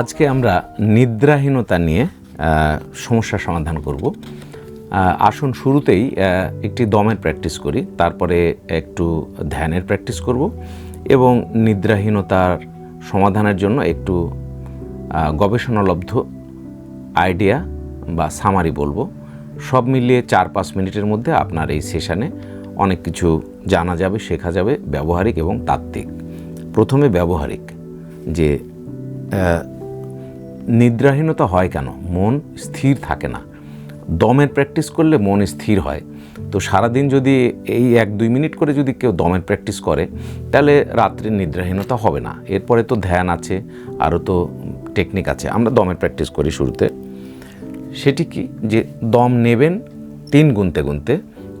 আজকে আমরা নিদ্রাহীনতা নিয়ে আহ, সমস্যার সমাধান করব। আসুন শুরুতেই একটি দমের প্র্যাকটিস করি তারপরে একটু ধ্যানের প্র্যাকটিস করব এবং নিদ্রাহীনতার সমাধানের জন্য একটু গবেষণালব্ধ আইডিয়া বা সামারি বলব। সব মিলিয়ে চার পাঁচ মিনিটের মধ্যে আপনার এই সেশানে অনেক কিছু জানা যাবে শেখা যাবে ব্যবহারিক এবং তাত্ত্বিক। প্রথমে ব্যবহারিক যে নিদ্রাহীনতা হয় কেন? মন স্থির থাকে না। দমের প্র্যাকটিস করলে মন স্থির হয়। তো সারাদিন যদি এই এক দুই মিনিট করে যদি কেউ দমের প্র্যাকটিস করে, তাহলে রাত্রে নিদ্রাহীনতা হবে না। এরপরে তো ধ্যান আছে, আরও তো টেকনিক আছে। আমরা দমের প্র্যাকটিস করি শুরুতে। সেটি কি? যে দম নেবেন তিন গুনতে গুনতে,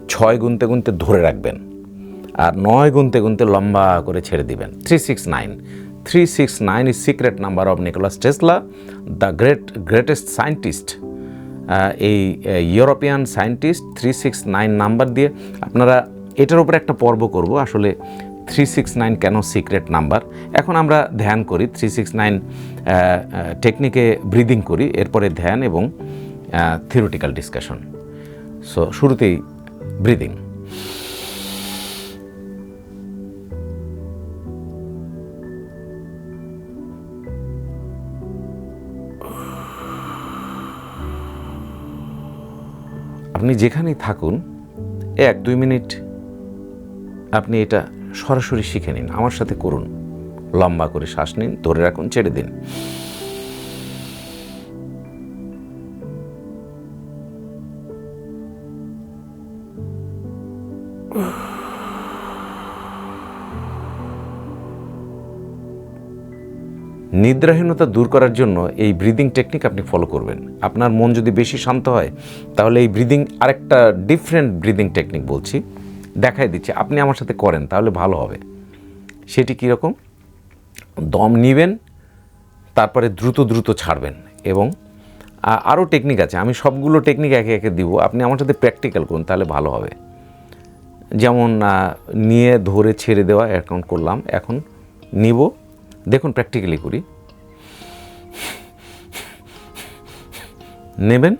ছয় গুনতে গুনতে ধরে রাখবেন। আর নয় গুনতে গুনতে লম্বা করে ছেড়ে দিবেন। Three six nine three six nine is secret number of Nicholas Tesla the great greatest scientist এই European scientist three six nine number দিয়ে। আপনারা এটার উপরে একটা পর্ব করব। আসলে থ্রি সিক্স নাইন কেন সিক্রেট নাম্বার এখন আমরা ধ্যান করি। থ্রি সিক্স নাইন টেকনিকে ব্রিদিং করি। এরপরে ধ্যান এবং থিওরিটিক্যাল ডিসকাশন সো শুরুতেই ব্রিদিং আপনি যেখানেই থাকুন, এক, দুই মিনিট আপনি এটা সরাসরি শিখে নিন। আমার সাথে করুন। লম্বা করে শ্বাস নিন, ধরে রাখুন, ছেড়ে দিন। নিদ্রাহীনতা দূর করার জন্য এই ব্রিদিং টেকনিক আপনি ফলো করবেন। আপনার মন যদি বেশি শান্ত হয়, তাহলে এই ব্রিদিং আরেকটা ডিফারেন্ট ব্রিদিং টেকনিক বলছি। দেখাই দিচ্ছি, আপনি আমার সাথে করেন, তাহলে ভালো হবে। সেটি কীরকম দম নিবেন, তারপরে দ্রুত দ্রুত ছাড়বেন এবং আরও টেকনিক আছে। আমি সবগুলো টেকনিক একে একে দিব। আপনি আমার সাথে প্র্যাকটিক্যাল করুন, তাহলে ভালো হবে। যেমন নিয়ে ধরে ছেড়ে দেওয়া অ্যাকাউন্ট করলাম। এখন নিব। দেখুন প্র্যাকটিক্যালি করি। নেবেন,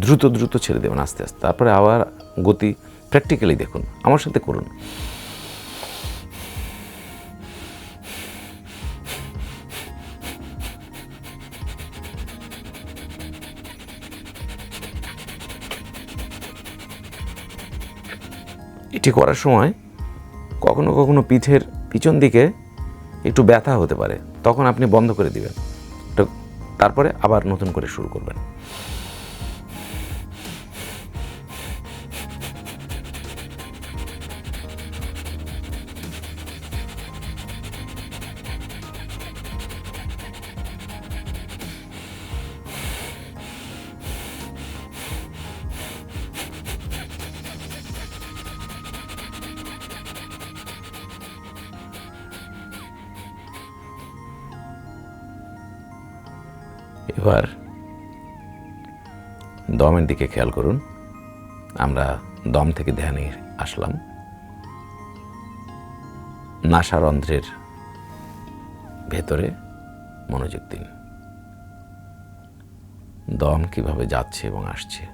দ্রুত দ্রুত ছেড়ে দেবেন আস্তে আস্তে। তারপরে আবার গতি প্র্যাকটিক্যালি দেখুন। আমার সাথে করুন। এটি করার সময় কখনো কখনো পিঠের পিছন দিকে একটু ব্যথা হতে পারে। তখন আপনি বন্ধ করে দিবেন। তারপরে আবার নতুন করে শুরু করবেন। এবার দমের দিকে খেয়াল করুন। আমরা দম থেকে ধ্যানে আসলাম। নাসারন্ধ্রের ভেতরে মনোযোগ দিন। দম কীভাবে যাচ্ছে এবং আসছে?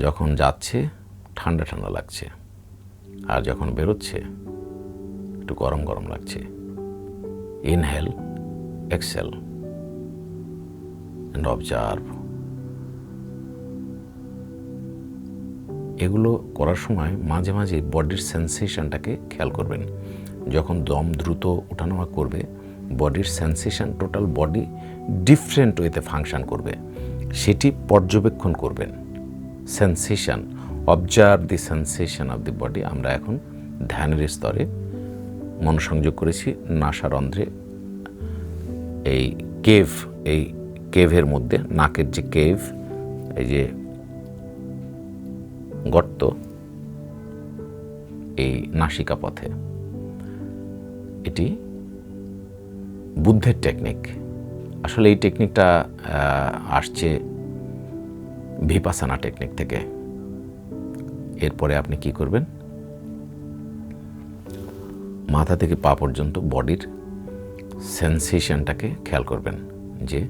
যখন যাচ্ছে, ঠান্ডা ঠান্ডা লাগছে। আর যখন বেরোচ্ছে, একটু গরম গরম লাগছে। ইনহেল এক্সেল অ্যান্ড অবজার্ভ এগুলো করার সময় মাঝে মাঝে বডির সেন্সেশনটাকে খেয়াল করবেন। যখন দম দ্রুত ওঠানামা করবে বডির সেন্সেশন টোটাল বডি ডিফারেন্ট ওয়েতে ফাংশন করবে। সেটি পর্যবেক্ষণ করবেন। Sensation observe the sensation of the body আমরা এখন ধ্যানের স্তরে মনোসংযোগ করেছি, নাসারন্ধ্রে এই কেভ, এই কেভের মধ্যে, নাকের যে কেভ, এই যে গর্ত, এই নাসিকা পথে। এটি বুদ্ধের টেকনিক। আসলে এই টেকনিকটা আসছে ভিপাসানা টেকনিক থেকে। এরপরে আপনি কি করবেন? মাথা থেকে পা পর্যন্ত বডির সেন্সেশনটাকে খেয়াল করবেন যে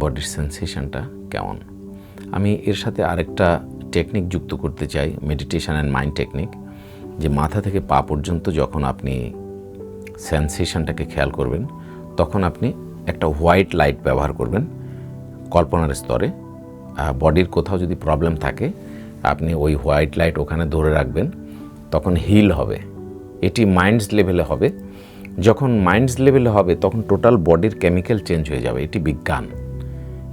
বডির সেন্সেশনটা কেমন। আমি এর সাথে আরেকটা টেকনিক যুক্ত করতে চাই মেডিটেশান অ্যান্ড মাইন্ড টেকনিক যে মাথা থেকে পা পর্যন্ত যখন আপনি সেন্সেশনটাকে খেয়াল করবেন, তখন আপনি একটা হোয়াইট লাইট ব্যবহার করবেন কল্পনার স্তরে। বডির কোথাও যদি প্রবলেম থাকে, আপনি ওই হোয়াইট লাইট ওখানে ধরে রাখবেন, তখন হিল হবে। এটি মাইন্ডস লেভেলে হবে। যখন মাইন্ডস লেভেলে হবে, তখন টোটাল বডির কেমিক্যাল চেঞ্জ হয়ে যাবে। এটি বিজ্ঞান।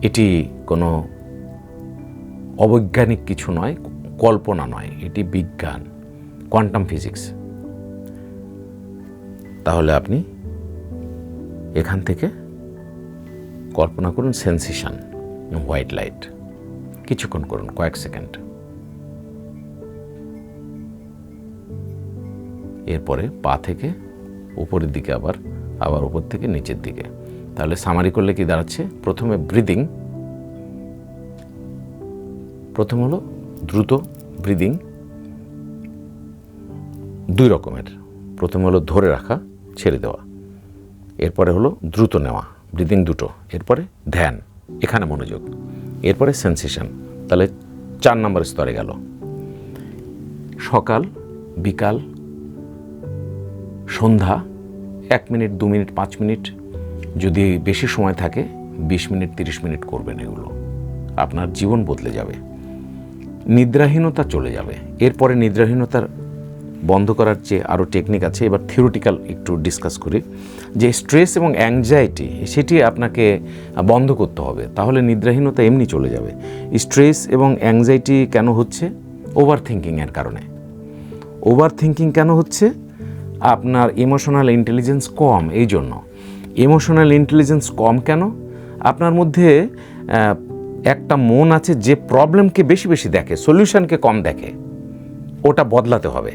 এটি কোনো অবৈজ্ঞানিক কিছু নয়, কল্পনা নয়, এটি বিজ্ঞান কোয়ান্টাম ফিজিক্স তাহলে আপনি এখান থেকে কল্পনা করুন সেন্সেশন হোয়াইট লাইট কিছুক্ষণ করুন, কয়েক সেকেন্ড এরপরে পা থেকে উপরের দিকে আবার আবার উপর থেকে নিচের দিকে। তাহলে সামারি করলে কি দাঁড়াচ্ছে? প্রথমে ব্রিদিং প্রথম হলো দ্রুত ব্রিদিং দুই রকমের। প্রথম হলো ধরে রাখা, ছেড়ে দেওয়া। এরপরে হলো দ্রুত নেওয়া ব্রিদিং দুটো। এরপরে ধ্যান, এখানে মনোযোগ। এরপরে সেন্সেশন তাহলে চার নম্বর স্তরে গেল। সকাল, বিকাল সন্ধ্যা, এক মিনিট, দু মিনিট, পাঁচ মিনিট, যদি বেশি সময় থাকে, বিশ মিনিট, তিরিশ মিনিট করবেন এগুলো। আপনার জীবন বদলে যাবে। নিদ্রাহীনতা চলে যাবে। এরপরে নিদ্রাহীনতার বন্ধ করার যে আরও টেকনিক আছে, এবার থিওরিটিক্যাল একটু ডিসকাস করি। যে স্ট্রেস এবং অ্যাংজাইটি সেটি আপনাকে বন্ধ করতে হবে। তাহলে নিদ্রাহীনতা এমনি চলে যাবে। স্ট্রেস এবং অ্যাংজাইটি কেন হচ্ছে? ওভার থিঙ্কিংয়ের কারণে। ওভার থিঙ্কিং কেন হচ্ছে? আপনার ইমোশনাল ইন্টেলিজেন্স কম, এই জন্য। ইমোশনাল ইন্টেলিজেন্স কম কেন? আপনার মধ্যে একটা মন আছে যে প্রবলেমকে বেশি বেশি দেখে সলিউশনকে কম দেখে। ওটা বদলাতে হবে।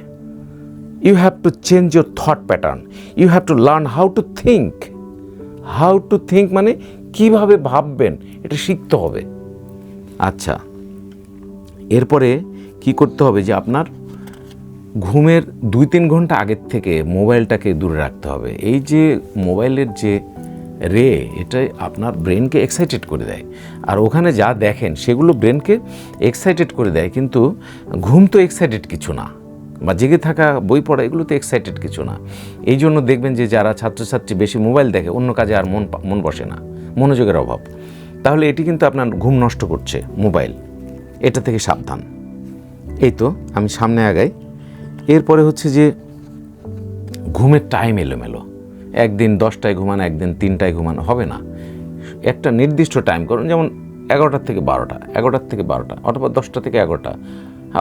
You have to change your thought pattern you have to learn how to think how to think মানে কীভাবে ভাববেন, এটা শিখতে হবে। আচ্ছা। এরপরে কি করতে হবে যে আপনার ঘুমের দুই তিন ঘণ্টা আগের থেকে মোবাইলটাকে দূরে রাখতে হবে। এই যে মোবাইলের যে রে, এটা আপনার ব্রেনকে এক্সাইটেড করে দেয়। আর ওখানে যা দেখেন, সেগুলো ব্রেনকে এক্সাইটেড করে দেয়। কিন্তু ঘুম তো এক্সাইটেড কিছু না, বা জেগে থাকা, বই পড়া, এগুলো তো এক্সাইটেড কিছু না। এই জন্য দেখবেন যে যারা ছাত্রছাত্রী বেশি মোবাইল দেখে, অন্য কাজে আর মন মন বসে না, মনোযোগের অভাব। তাহলে এটি কিন্তু আপনার ঘুম নষ্ট করছে, মোবাইল। এটা থেকে সাবধান। এই তো, আমি সামনে আগাই। এরপরে হচ্ছে যে ঘুমের টাইম এলোমেলো। একদিন দশটায় ঘুমান, একদিন তিনটায় ঘুমানো, হবে না। একটা নির্দিষ্ট টাইম করুন যেমন এগারোটার থেকে বারোটা, এগারোটার থেকে বারোটা, অথবা দশটা থেকে এগারোটা,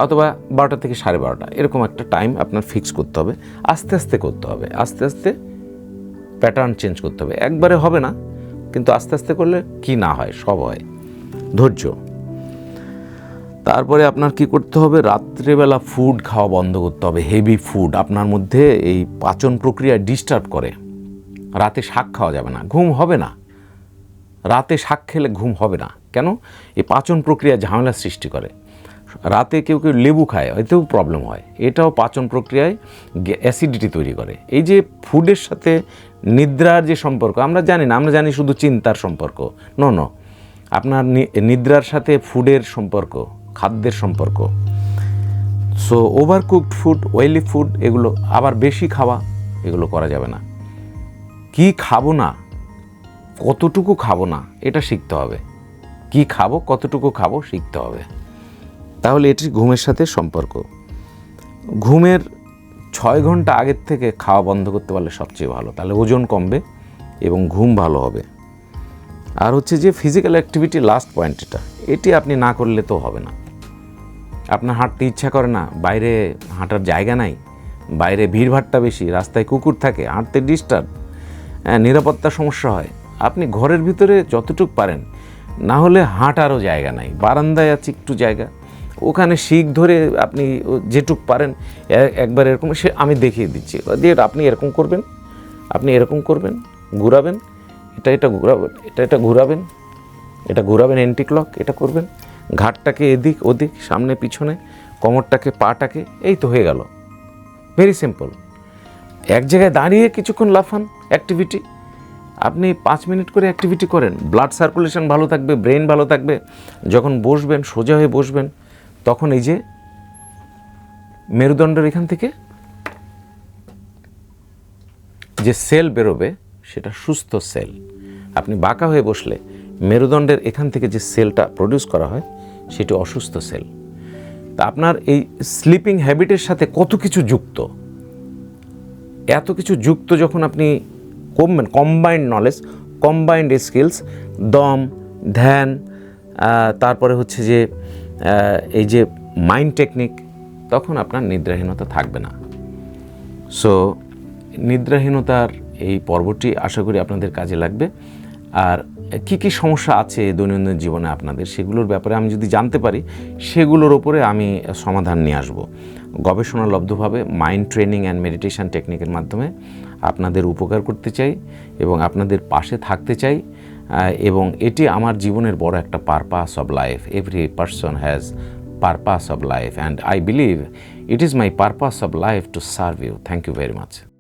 অথবা বারোটা থেকে সাড়ে বারোটা, এরকম একটা টাইম আপনার ফিক্স করতে হবে, আস্তে আস্তে করতে হবে, আস্তে আস্তে প্যাটার্ন চেঞ্জ করতে হবে। একবারে হবে না, কিন্তু আস্তে আস্তে করলে কি না হয়, সব হয়। ধৈর্য। তারপরে আপনার কি করতে হবে? রাত্রেবেলা ফুড খাওয়া বন্ধ করতে হবে। হেভি ফুড আপনার মধ্যে এই পাচন প্রক্রিয়া ডিস্টার্ব করে। রাতে শাক খাওয়া যাবে না। ঘুম হবে না। রাতে শাক খেলে ঘুম হবে না। কেন? এই পাচন প্রক্রিয়া ঝামেলা সৃষ্টি করে। রাতে কেউ কেউ লেবু খায়, এতেও প্রবলেম হয়। এটাও পাচন প্রক্রিয়ায় অ্যাসিডিটি তৈরি করে। এই যে ফুডের সাথে নিদ্রার যে সম্পর্ক, আমরা জানি না, আমরা জানি শুধু চিন্তার সম্পর্ক। ন ন আপনার নিদ্রার সাথে ফুডের সম্পর্ক। খাদ্যের সম্পর্ক। So over cooked food oily food এগুলো আবার বেশি খাওয়া, এগুলো করা যাবে না। কি খাব না, কতটুকু খাব না, এটা শিখতে হবে। কি খাব, কতটুকু খাব, শিখতে হবে। তাহলে এটি ঘুমের সাথে সম্পর্ক। ঘুমের ছয় ঘণ্টা আগের থেকে খাওয়া বন্ধ করতে পারলে সবচেয়ে ভালো। তাহলে ওজন কমবে এবং ঘুম ভালো হবে। আর হচ্ছে যে ফিজিক্যাল অ্যাক্টিভিটি লাস্ট পয়েন্ট এটা। এটি আপনি না করলে তো হবে না। আপনার হাঁটতে ইচ্ছা করে না, বাইরে হাঁটার জায়গা নাই, বাইরে ভিড়ভাট্টা বেশি, রাস্তায় কুকুর থাকে, হাঁটতে ডিস্টার্ব নিরাপত্তা সমস্যা হয়। আপনি ঘরের ভিতরে যতটুক পারেন, না হলে হাঁটারও জায়গা নাই, বারান্দায় আছে একটু জায়গা। ওখানে শিখ ধরে আপনি যেটুক পারেন একবার এরকম সে আমি দেখিয়ে দিচ্ছি। দিয়ে আপনি এরকম করবেন, আপনি এরকম করবেন, ঘুরাবেন, এটা এটা ঘুরাবেন, এটা এটা ঘুরাবেন, এটা ঘোরাবেন এন্টি ক্লক এটা করবেন। ঘাটটাকে এদিক ওদিক, সামনে পিছনে, কোমরটাকে, পাটাকে, এই তো হয়ে গেল। ভেরি সিম্পল এক জায়গায় দাঁড়িয়ে কিছুক্ষণ লাফান অ্যাক্টিভিটি আপনি পাঁচ মিনিট করে অ্যাক্টিভিটি করেন। ব্লাড সার্কুলেশন ভালো থাকবে ব্রেন ভালো থাকবে। যখন বসবেন, সোজা হয়ে বসবেন, তখন এই যে মেরুদণ্ডের এখান থেকে যে সেল বেরোবে, সেটা সুস্থ সেল আপনি বাঁকা হয়ে বসলে মেরুদণ্ডের এখান থেকে যে সেলটা প্রডিউস করা হয় সেটি অসুস্থ সেল। তা আপনার এই স্লিপিং হ্যাবিটের সাথে কত কিছু যুক্ত? এত কিছু যুক্ত যখন আপনি কমবেন কম্বাইন্ড নলেজ কম্বাইন্ড স্কিলস দম, ধ্যান তারপরে হচ্ছে যে এই যে মাইন্ড টেকনিক তখন আপনার নিদ্রাহীনতা থাকবে না। সো নিদ্রাহীনতার এই পর্বটি আশা করি আপনাদের কাজে লাগবে। আর কি কি সমস্যা আছে দৈনন্দিন জীবনে আপনাদের? সেগুলোর ব্যাপারে আমি যদি জানতে পারি, সেগুলোর ওপরে আমি সমাধান নিয়ে আসব। গবেষণালব্ধভাবে মাইন্ড ট্রেনিং অ্যান্ড মেডিটেশন টেকনিকের মাধ্যমে আপনাদের উপকার করতে চাই এবং আপনাদের পাশে থাকতে চাই এবং এটি আমার জীবনের বড় একটা purpose of life every person has purpose of life and I believe it is my purpose of life to serve you. Thank you very much.